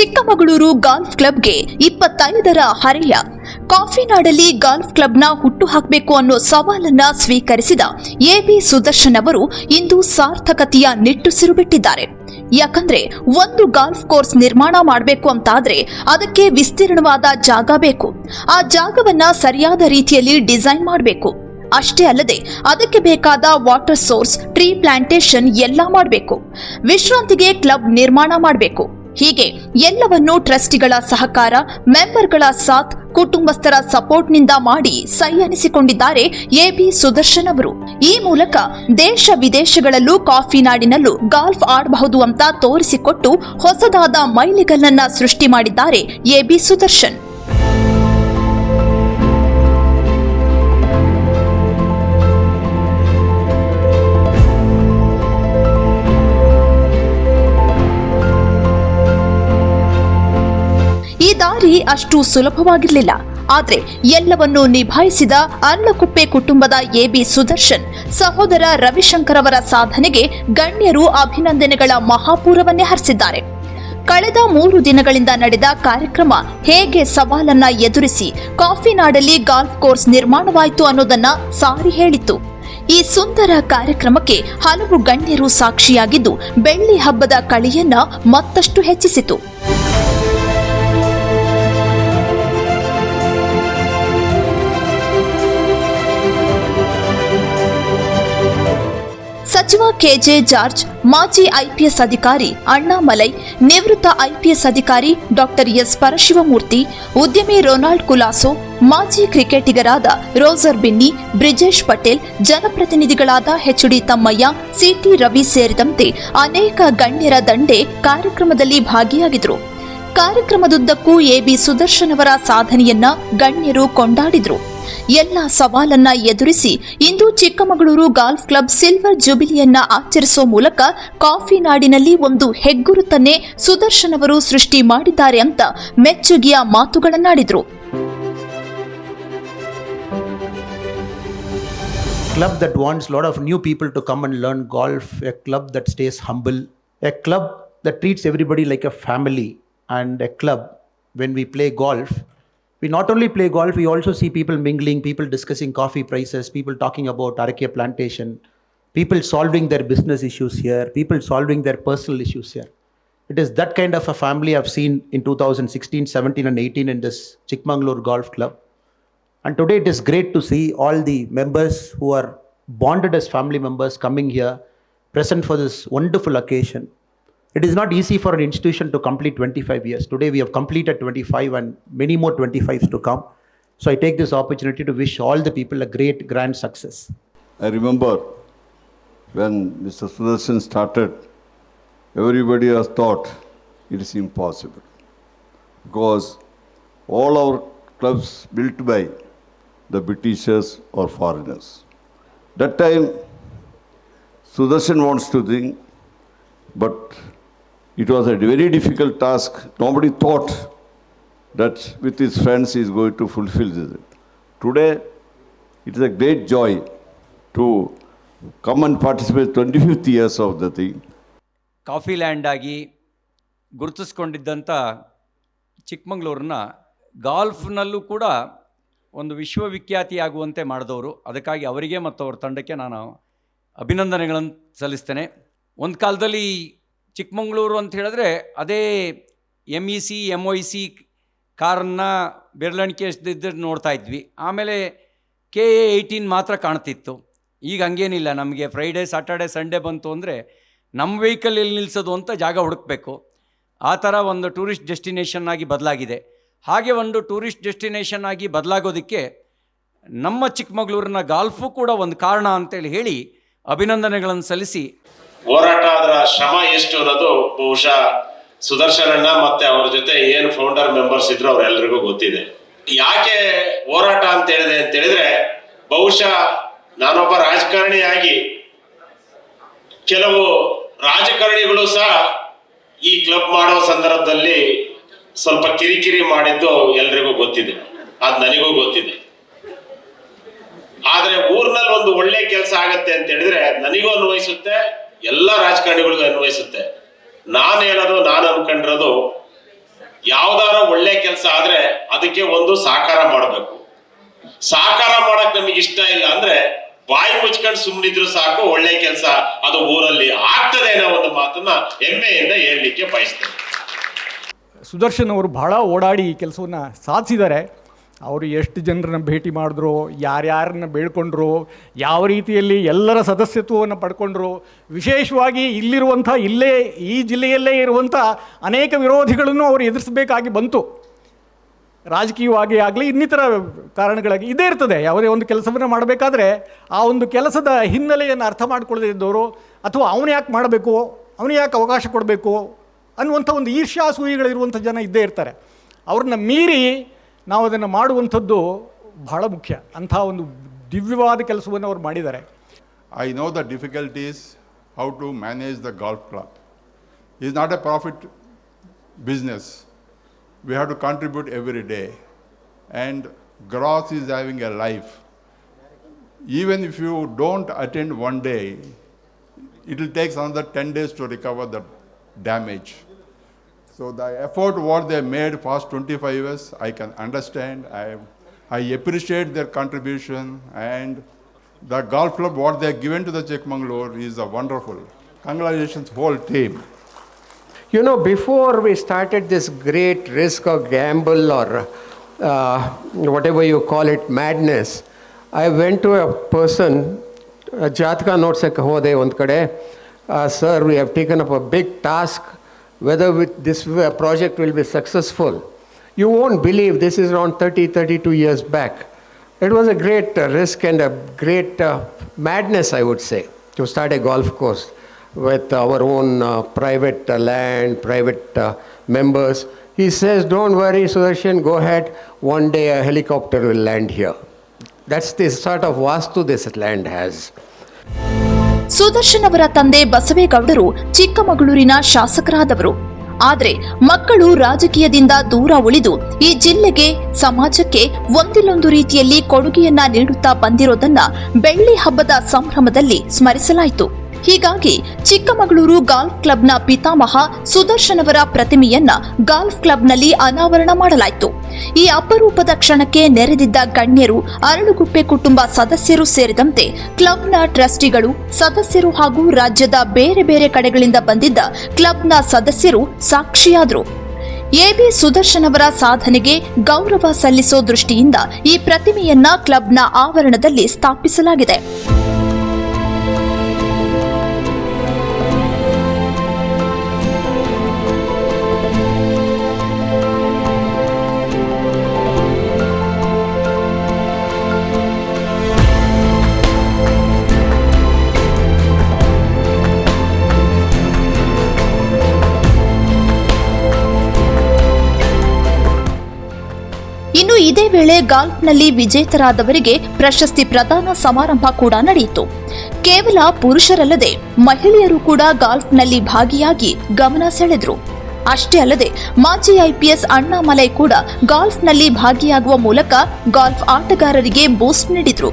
Chikkamagaluru golf ಕ್ಲಬ್ಗೆ ಇಪ್ಪತ್ತೈದರ ಹರೆಯ ಕಾಫಿನಾಡಲ್ಲಿ golf ಕ್ಲಬ್ನ ಹುಟ್ಟು ಹಾಕಬೇಕು ಅನ್ನೋ ಸವಾಲನ್ನ ಸ್ವೀಕರಿಸಿದ ಎಬಿ ಸುದರ್ಶನ್ ಅವರು ಇಂದು ಸಾರ್ಥಕತೆಯ ನಿಟ್ಟುಸಿರು ಬಿಟ್ಟಿದ್ದಾರೆ. ಯಾಕಂದ್ರೆ ಒಂದು ಗಾಲ್ಫ್ ಕೋರ್ಸ್ ನಿರ್ಮಾಣ ಮಾಡಬೇಕು ಅಂತಾದ್ರೆ ಅದಕ್ಕೆ ವಿಸ್ತೀರ್ಣವಾದ ಜಾಗ ಬೇಕು. ಆ ಜಾಗವನ್ನ ಸರಿಯಾದ ರೀತಿಯಲ್ಲಿ ಡಿಸೈನ್ ಮಾಡಬೇಕು. ಅಷ್ಟೇ ಅಲ್ಲದೆ ಅದಕ್ಕೆ ಬೇಕಾದ ವಾಟರ್ ಸೋರ್ಸ್, ಟ್ರೀ ಪ್ಲಾಂಟೇಶನ್ ಎಲ್ಲ ಮಾಡಬೇಕು. ವಿಶ್ರಾಂತಿಗೆ ಕ್ಲಬ್ ನಿರ್ಮಾಣ ಮಾಡಬೇಕು. ಹೀಗೆ ಎಲ್ಲವನ್ನೂ ಟ್ರಸ್ಟಿಗಳ ಸಹಕಾರ, ಮೆಂಬರ್ಗಳ ಸಾಥ್, ಕುಟುಂಬಸ್ಥರ ಸಪೋರ್ಟ್ನಿಂದ ಮಾಡಿ ಸೈ ಅನಿಸಿಕೊಂಡಿದ್ದಾರೆ ಎಬಿ ಸುದರ್ಶನ್ ಅವರು. ಈ ಮೂಲಕ ದೇಶ ವಿದೇಶಗಳಲ್ಲೂ ಕಾಫಿ ನಾಡಿನಲ್ಲೂ ಗಾಲ್ಫ್ ಆಡಬಹುದು ಅಂತ ತೋರಿಸಿಕೊಟ್ಟು ಹೊಸದಾದ ಮೈಲಿಗಲ್ಲನ್ನ ಸೃಷ್ಟಿ ಮಾಡಿದ್ದಾರೆ ಎಬಿ ಸುದರ್ಶನ್. ಈ ದಾರಿ ಅಷ್ಟು ಸುಲಭವಾಗಿರಲಿಲ್ಲ. ಆದರೆ ಎಲ್ಲವನ್ನೂ ನಿಭಾಯಿಸಿದ ಅರ್ಲಕುಪ್ಪೆ ಕುಟುಂಬದ ಎಬಿ ಸುದರ್ಶನ್, ಸಹೋದರ ರವಿಶಂಕರ್ ಅವರ ಸಾಧನೆಗೆ ಗಣ್ಯರು ಅಭಿನಂದನೆಗಳ ಮಹಾಪೂರವನ್ನೇ ಹರಿಸಿದ್ದಾರೆ. ಕಳೆದ ಮೂರು ದಿನಗಳಿಂದ ನಡೆದ ಕಾರ್ಯಕ್ರಮ ಹೇಗೆ ಸವಾಲನ್ನ ಎದುರಿಸಿ ಕಾಫಿ ನಾಡಲ್ಲಿ ಗಾಲ್ಫ್ ಕೋರ್ಸ್ ನಿರ್ಮಾಣವಾಯಿತು ಅನ್ನೋದನ್ನ ಸಾರಿ ಹೇಳಿತ್ತು. ಈ ಸುಂದರ ಕಾರ್ಯಕ್ರಮಕ್ಕೆ ಹಲವು ಗಣ್ಯರು ಸಾಕ್ಷಿಯಾಗಿದ್ದು ಬೆಳ್ಳಿ ಹಬ್ಬದ ಕಳಿಯನ್ನ ಮತ್ತಷ್ಟು ಹೆಚ್ಚಿಸಿತು. ಕೆಜೆ ಜಾರ್ಜ್, ಮಾಜಿ ಐಪಿಎಸ್ ಅಧಿಕಾರಿ ಅಣ್ಣಾಮಲೈ, ನಿವೃತ್ತ ಐಪಿಎಸ್ ಅಧಿಕಾರಿ ಡಾಕ್ಟರ್ ಎಸ್ ಪರಶಿವಮೂರ್ತಿ, ಉದ್ಯಮಿ ರೊನಾಲ್ಡ್ ಕುಲಾಸೋ, ಮಾಜಿ ಕ್ರಿಕೆಟಿಗರಾದ ರೋಜರ್ ಬಿನ್ನಿ, ಬ್ರಿಜೇಶ್ ಪಟೇಲ್, ಜನಪ್ರತಿನಿಧಿಗಳಾದ ಎಚ್ಡಿ ತಮ್ಮಯ್ಯ ಸಿಟಿ ರವಿ ಸೇರಿದಂತೆ ಅನೇಕ ಗಣ್ಯರ ದಂಡೆ ಕಾರ್ಯಕ್ರಮದಲ್ಲಿ ಭಾಗಿಯಾಗಿದ್ರು. ಕಾರ್ಯಕ್ರಮದುದ್ದಕ್ಕೂ ಎಬಿ ಸುದರ್ಶನ್ ಅವರ ಸಾಧನೆಯನ್ನ ಗಣ್ಯರು ಕೊಂಡಾಡಿದ್ರು. ಎಲ್ಲ ಸವಾಲನ್ನ ಎದುರಿಸಿ ಇಂದು ಚಿಕ್ಕಮಗಳೂರು ಗಾಲ್ಫ್ ಕ್ಲಬ್ ಸಿಲ್ವರ್ ಜುಬಿಲಿಯನ್ನ ಆಚರಿಸುವ ಮೂಲಕ ಕಾಫಿ ನಾಡಿನಲ್ಲಿ ಒಂದು ಹೆಗ್ಗುರುತನ್ನೇ ಸುದರ್ಶನ್ ಅವರು ಸೃಷ್ಟಿ ಮಾಡಿದ್ದಾರೆ ಅಂತ ಮೆಚ್ಚುಗೆಯ ಮಾತುಗಳನ್ನಾಡಿದ್ರು club that wants a lot of new people to come and learn golf, a club that stays humble, a club that treats everybody like a family, and a club when we play golf. We not only play golf, we also see people mingling, people discussing coffee prices, people talking about Arake plantation, people solving their business issues here, people solving their personal issues here. It is that kind of a family I've seen in 2016, 17, and 18 in this Chikmagalur Golf Club. And today it is great to see all the members who are bonded as family members coming here, present for this wonderful occasion. It is not easy for an institution to complete 25 years. Today we have completed 25 and many more 25s to come. So I take this opportunity to wish all the people a great, grand success. I remember when Mr. Sudarshan started, everybody has thought it is impossible because all our clubs built by the Britishers or foreigners. That time, Sudarshan wants to think, but it was a very difficult task. Nobody thought that with his friends he is going to fulfill this. Today, it is a great joy to come and participate 25th years of the thing. Coffee land ಆಗಿ ಗುರುತಿಸ್ಕೊಂಡಿದ್ದಂಥ ಚಿಕ್ಕಮಗಳೂರನ್ನ ಗಾಲ್ಫ್ನಲ್ಲೂ ಕೂಡ ಒಂದು ವಿಶ್ವವಿಖ್ಯಾತಿಯಾಗುವಂತೆ ಮಾಡಿದವರು ಅದಕ್ಕಾಗಿ ಅವರಿಗೆ ಮತ್ತು ಅವ್ರ ತಂಡಕ್ಕೆ ನಾನು ಅಭಿನಂದನೆಗಳನ್ನು ಸಲ್ಲಿಸ್ತೇನೆ ಒಂದು ಕಾಲದಲ್ಲಿ ಚಿಕ್ಕಮಗಳೂರು ಅಂತ ಹೇಳಿದ್ರೆ ಅದೇ M E C M O C ಕಾರನ್ನ ಬೆರಳಿಕೆ ನೋಡ್ತಾ ಇದ್ವಿ. ಆಮೇಲೆ ಕೆ ಎ ಏಯ್ಟೀನ್ ಮಾತ್ರ ಕಾಣ್ತಿತ್ತು. ಈಗ ಹಂಗೇನಿಲ್ಲ. ನಮಗೆ ಫ್ರೈಡೇ ಸಾಟರ್ಡೆ ಸಂಡೇ ಬಂತು ಅಂದರೆ ನಮ್ಮ ವೆಹಿಕಲ್ ಎಲ್ಲಿ ನಿಲ್ಲಿಸೋದು ಅಂತ ಜಾಗ ಹುಡುಕಬೇಕು. ಆ ಥರ ಒಂದು ಟೂರಿಸ್ಟ್ ಡೆಸ್ಟಿನೇಷನ್ ಆಗಿ ಬದಲಾಗಿದೆ. ಹಾಗೆ ಒಂದು ಟೂರಿಸ್ಟ್ ಡೆಸ್ಟಿನೇಷನ್ ಆಗಿ ಬದಲಾಗೋದಕ್ಕೆ ನಮ್ಮ ಚಿಕ್ಕಮಗಳೂರಿನ ಗಾಲ್ಫು ಕೂಡ ಒಂದು ಕಾರಣ ಅಂತೇಳಿ ಹೇಳಿ ಅಭಿನಂದನೆಗಳನ್ನು ಸಲ್ಲಿಸಿ ಹೋರಾಟ ಅದರ ಶ್ರಮ ಎಷ್ಟು ಅನ್ನೋದು ಬಹುಶಃ ಸುದರ್ಶನಣ್ಣ ಮತ್ತೆ ಅವರ ಜೊತೆ ಏನು ಫೌಂಡರ್ ಮೆಂಬರ್ಸ್ ಇದ್ರು ಅವ್ರೆಲ್ರಿಗೂ ಗೊತ್ತಿದೆ. ಯಾಕೆ ಹೋರಾಟ ಅಂತ ಹೇಳಿದೆ ಅಂತ ಹೇಳಿದ್ರೆ, ಬಹುಶಃ ನಾನೊಬ್ಬ ರಾಜಕಾರಣಿಯಾಗಿ ಕೆಲವು ರಾಜಕಾರಣಿಗಳು ಸಹ ಈ ಕ್ಲಬ್ ಮಾಡೋ ಸಂದರ್ಭದಲ್ಲಿ ಸ್ವಲ್ಪ ಕಿರಿಕಿರಿ ಮಾಡಿದ್ದು ಎಲ್ರಿಗೂ ಗೊತ್ತಿದೆ. ಅದು ನನಗೂ ಗೊತ್ತಿದೆ. ಆದ್ರೆ ಊರ್ನಲ್ಲಿ ಒಂದು ಒಳ್ಳೆ ಕೆಲಸ ಆಗತ್ತೆ ಅಂತ ಹೇಳಿದ್ರೆ ನನಗೂ ಅನ್ವಯಿಸುತ್ತೆ ಎಲ್ಲ ರಾಜಕಾರಣಿಗಳಿಗೂ ಅನ್ವಯಿಸುತ್ತೆ. ನಾನು ಹೇಳೋದು, ನಾನು ಅನ್ಕೊಂಡಿರೋದು ಯಾವ್ದಾರ ಒಳ್ಳೆ ಕೆಲಸ ಆದ್ರೆ ಅದಕ್ಕೆ ಒಂದು ಸಾಕಾರ ಮಾಡಬೇಕು. ಸಾಕಾರ ಮಾಡಕ್ ನಮಗೆ ಇಷ್ಟ ಇಲ್ಲ ಅಂದ್ರೆ ಬಾಯಿ ಮುಚ್ಕೊಂಡು ಸುಮ್ಮನಿದ್ರು ಸಾಕು, ಒಳ್ಳೆ ಕೆಲಸ ಅದು ಊರಲ್ಲಿ ಆಗ್ತದೆ ಅನ್ನೋ ಒಂದು ಮಾತನ್ನ ಹೆಮ್ಮೆಯಿಂದ ಹೇಳಲಿಕ್ಕೆ ಬಯಸ್ತೇನೆ. ಸುದರ್ಶನ್ ಅವರು ಬಹಳ ಓಡಾಡಿ ಈ ಕೆಲಸವನ್ನು ಸಾಧಿಸಿದ್ದಾರೆ. ಅವರು ಎಷ್ಟು ಜನರನ್ನ ಭೇಟಿ ಮಾಡಿದ್ರು, ಯಾರ್ಯಾರನ್ನ ಬೇಡ್ಕೊಂಡ್ರು, ಯಾವ ರೀತಿಯಲ್ಲಿ ಎಲ್ಲರ ಸದಸ್ಯತ್ವವನ್ನು ಪಡ್ಕೊಂಡ್ರು, ವಿಶೇಷವಾಗಿ ಇಲ್ಲಿರುವಂಥ, ಇಲ್ಲೇ ಈ ಜಿಲ್ಲೆಯಲ್ಲೇ ಇರುವಂಥ ಅನೇಕ ವಿರೋಧಿಗಳನ್ನು ಅವರು ಎದುರಿಸಬೇಕಾಗಿ ಬಂತು. ರಾಜಕೀಯವಾಗಿ ಆಗಲಿ, ಇನ್ನಿತರ ಕಾರಣಗಳಾಗಿ ಇದೇ ಇರ್ತದೆ. ಯಾವುದೇ ಒಂದು ಕೆಲಸವನ್ನು ಮಾಡಬೇಕಾದ್ರೆ ಆ ಒಂದು ಕೆಲಸದ ಹಿನ್ನೆಲೆಯನ್ನು ಅರ್ಥ ಮಾಡಿಕೊಳ್ಳದಿದ್ದವರು ಅಥವಾ ಅವನು ಯಾಕೆ ಮಾಡಬೇಕು, ಅವನು ಯಾಕೆ ಅವಕಾಶ ಕೊಡಬೇಕು ಅನ್ನುವಂಥ ಒಂದು ಈರ್ಷ್ಯಾಸೂಯಿಗಳಿರುವಂಥ ಜನ ಇದ್ದೇ ಇರ್ತಾರೆ. ಅವ್ರನ್ನ ಮೀರಿ ನಾವು ಅದನ್ನು ಮಾಡುವಂಥದ್ದು ಬಹಳ ಮುಖ್ಯ ಅಂಥ ಒಂದು ದಿವ್ಯವಾದ ಕೆಲಸವನ್ನು ಅವರು ಮಾಡಿದ್ದಾರೆ I know the difficulties how to manage the golf club is not a profit business. We have to contribute every day. And grass is having a life. Even if you don't attend one day, it will take another 10 days to recover the damage. So the effort what they made past 25 years, I can understand. I, I appreciate their contribution and the golf club what they have given to the Chikmagalur is a wonderful. Congratulations whole team. You know, before we started this great risk or gamble or uh, whatever you call it, madness, I went to a person, ಜಾತಕ ನೋಡ್ಸಕ್ಕೆ ಹೋದೆ ಒಂದು ಕಡೆ sir we have taken up a big task whether this uh, project will be successful. You won't believe this is around 30, 32 years back. It was a great uh, risk and a great uh, madness, I would say, to start a golf course with our own uh, private uh, land, private uh, members. He says, Don't worry, Sudarshan, go ahead. One day a helicopter will land here. That's the sort of vastu this land has. Sudarshan ಅವರ ತಂದೆ ಬಸವೇಗೌಡರು ಚಿಕ್ಕಮಗಳೂರಿನ ಶಾಸಕರಾದವರು. ಆದರೆ ಮಕ್ಕಳು ರಾಜಕೀಯದಿಂದ ದೂರ ಉಳಿದು ಈ ಜಿಲ್ಲೆಗೆ, ಸಮಾಜಕ್ಕೆ ಒಂದಿಲ್ಲೊಂದು ರೀತಿಯಲ್ಲಿ ಕೊಡುಗೆಯನ್ನ ನೀಡುತ್ತಾ ಬಂದಿರೋದನ್ನ ಬೆಳ್ಳಿ ಹಬ್ಬದ ಸಂಭ್ರಮದಲ್ಲಿ ಸ್ಮರಿಸಲಾಯಿತು. ಹೀಗಾಗಿ ಚಿಕ್ಕಮಗಳೂರು ಗಾಲ್ಫ್ ಕ್ಲಬ್ನ ಪಿತಾಮಹ ಸುದರ್ಶನ್ ಅವರ ಪ್ರತಿಮೆಯನ್ನ ಗಾಲ್ಫ್ ಕ್ಲಬ್ನಲ್ಲಿ ಅನಾವರಣ ಮಾಡಲಾಯಿತು. ಈ ಅಪರೂಪದ ಕ್ಷಣಕ್ಕೆ ನೆರೆದಿದ್ದ ಗಣ್ಯರು, ಅರಳುಗುಪ್ಪೆ ಕುಟುಂಬ ಸದಸ್ಯರು ಸೇರಿದಂತೆ ಕ್ಲಬ್ನ ಟ್ರಸ್ಟಿಗಳು, ಸದಸ್ಯರು ಹಾಗೂ ರಾಜ್ಯದ ಬೇರೆ ಬೇರೆ ಕಡೆಗಳಿಂದ ಬಂದಿದ್ದ ಕ್ಲಬ್ನ ಸದಸ್ಯರು ಸಾಕ್ಷಿಯಾದರು. ಎಬಿ ಸುದರ್ಶನ್ ಅವರ ಸಾಧನೆಗೆ ಗೌರವ ಸಲ್ಲಿಸೋ ದೃಷ್ಟಿಯಿಂದ ಈ ಪ್ರತಿಮೆಯನ್ನ ಕ್ಲಬ್ನ ಆವರಣದಲ್ಲಿ ಸ್ಥಾಪಿಸಲಾಗಿದೆ. ವೇಳೆ ಗಾಲ್ಫ್ನಲ್ಲಿ ವಿಜೇತರಾದವರಿಗೆ ಪ್ರಶಸ್ತಿ ಪ್ರದಾನ ಸಮಾರಂಭ ಕೂಡ ನಡೆಯಿತು. ಕೇವಲ ಪುರುಷರಲ್ಲದೆ ಮಹಿಳೆಯರು ಕೂಡ ಗಾಲ್ಫ್ನಲ್ಲಿ ಭಾಗಿಯಾಗಿ ಗಮನ ಸೆಳೆದರು. ಅಷ್ಟೇ ಅಲ್ಲದೆ ಮಾಜಿ ಐಪಿಎಸ್ ಅಣ್ಣಾಮಲೈ ಕೂಡ ಗಾಲ್ಫ್ನಲ್ಲಿ ಭಾಗಿಯಾಗುವ ಮೂಲಕ ಗಾಲ್ಫ್ ಆಟಗಾರರಿಗೆ ಬೂಸ್ಟ್ ನೀಡಿದ್ರು.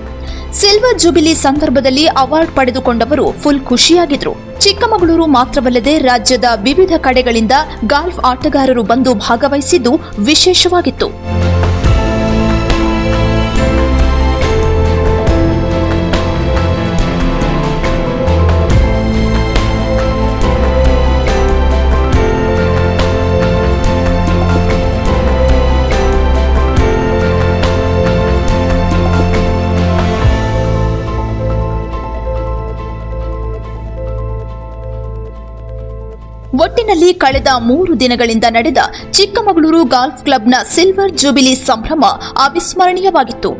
ಸಿಲ್ವರ್ ಜುಬಿಲಿ ಸಂದರ್ಭದಲ್ಲಿ ಅವಾರ್ಡ್ ಪಡೆದುಕೊಂಡವರು ಫುಲ್ ಖುಷಿಯಾಗಿದ್ರು. ಚಿಕ್ಕಮಗಳೂರು ಮಾತ್ರವಲ್ಲದೆ ರಾಜ್ಯದ ವಿವಿಧ ಕಡೆಗಳಿಂದ ಗಾಲ್ಫ್ ಆಟಗಾರರು ಬಂದು ಭಾಗವಹಿಸಿದ್ದು ವಿಶೇಷವಾಗಿತ್ತು. ಒಟ್ಟಿನಲ್ಲಿ ಕಳೆದ ಮೂರು ದಿನಗಳಿಂದ ನಡೆದ ಚಿಕ್ಕಮಗಳೂರು ಗಾಲ್ಫ್ ಕ್ಲಬ್ನ ಸಿಲ್ವರ್ ಜೂಬಿಲಿ ಸಂಭ್ರಮ ಅವಿಸ್ಮರಣೀಯವಾಗಿತ್ತು.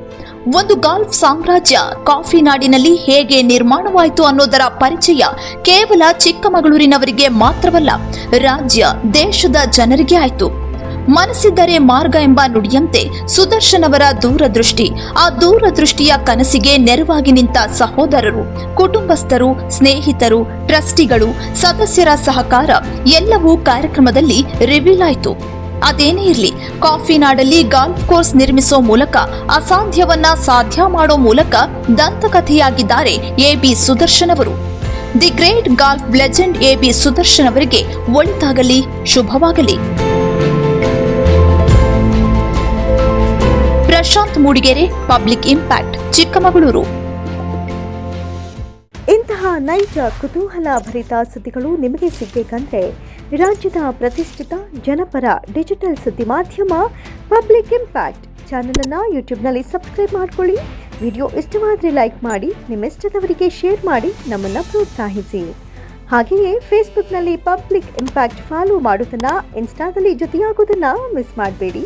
ಒಂದು ಗಾಲ್ಫ್ ಸಾಮ್ರಾಜ್ಯ ಕಾಫಿ ನಾಡಿನಲ್ಲಿ ಹೇಗೆ ನಿರ್ಮಾಣವಾಯಿತು ಅನ್ನೋದರ ಪರಿಚಯ ಕೇವಲ ಚಿಕ್ಕಮಗಳೂರಿನವರಿಗೆ ಮಾತ್ರವಲ್ಲ, ರಾಜ್ಯ, ದೇಶದ ಜನರಿಗೆ ಆಯಿತು. ಮನಸ್ಸಿದ್ದರೆ ಮಾರ್ಗ ಎಂಬ ನುಡಿಯಂತೆ ಸುದರ್ಶನ್ ಅವರ ದೂರದೃಷ್ಟಿ. ಆ ದೂರದೃಷ್ಟಿಯ ಕನಸಿಗೆ ನೆರವಾಗಿ ನಿಂತ ಸಹೋದರರು, ಕುಟುಂಬಸ್ಥರು, ಸ್ನೇಹಿತರು, ಟ್ರಸ್ಟಿಗಳು, ಸದಸ್ಯರ ಸಹಕಾರ ಎಲ್ಲವೂ ಕಾರ್ಯಕ್ರಮದಲ್ಲಿ ರಿವೀಲ್ ಆಯಿತು. ಅದೇನೇ ಇರಲಿ, ಕಾಫಿ ನಾಡಲ್ಲಿ ಗಾಲ್ಫ್ ಕೋರ್ಸ್ ನಿರ್ಮಿಸೋ ಮೂಲಕ, ಅಸಾಧ್ಯವನ್ನ ಸಾಧ್ಯ ಮಾಡೋ ಮೂಲಕ ದಂತಕಥೆಯಾಗಿದ್ದಾರೆ ಎ ಬಿ ಸುದರ್ಶನ್ ಅವರು. The great golf legend A B Sudarshan ಅವರಿಗೆ ಒಳಿತಾಗಲಿ, ಶುಭವಾಗಲಿ. Prashanth Mudigere, public impact, Chikkamagaluru. ಇಂತಹ ನೈಜ, ಕುತೂಹಲ ಭರಿತ ಸುದ್ದಿಗಳು ನಿಮಗೆ ಸಿಗಬೇಕಂದ್ರೆ ರಾಜ್ಯದ ಪ್ರತಿಷ್ಠಿತ ಜನಪರ ಡಿಜಿಟಲ್ ಸುದ್ದಿ ಮಾಧ್ಯಮ ಪಬ್ಲಿಕ್ ಇಂಪ್ಯಾಕ್ಟ್ ಚಾನಲನ್ನು ಯೂಟ್ಯೂಬ್ನಲ್ಲಿ ಸಬ್ಸ್ಕ್ರೈಬ್ ಮಾಡ್ಕೊಳ್ಳಿ. ವಿಡಿಯೋ ಇಷ್ಟವಾದರೆ ಲೈಕ್ ಮಾಡಿ, ನಿಮ್ಮಿಷ್ಟದವರಿಗೆ ಶೇರ್ ಮಾಡಿ, ನಮ್ಮನ್ನು ಪ್ರೋತ್ಸಾಹಿಸಿ. ಹಾಗೆಯೇ ಫೇಸ್ಬುಕ್ನಲ್ಲಿ ಪಬ್ಲಿಕ್ ಇಂಪ್ಯಾಕ್ಟ್ ಫಾಲೋ ಮಾಡೋದನ್ನು, ಇನ್ಸ್ಟಾದಲ್ಲಿ ಜೊತೆಯಾಗೋದನ್ನು ಮಿಸ್ ಮಾಡಬೇಡಿ.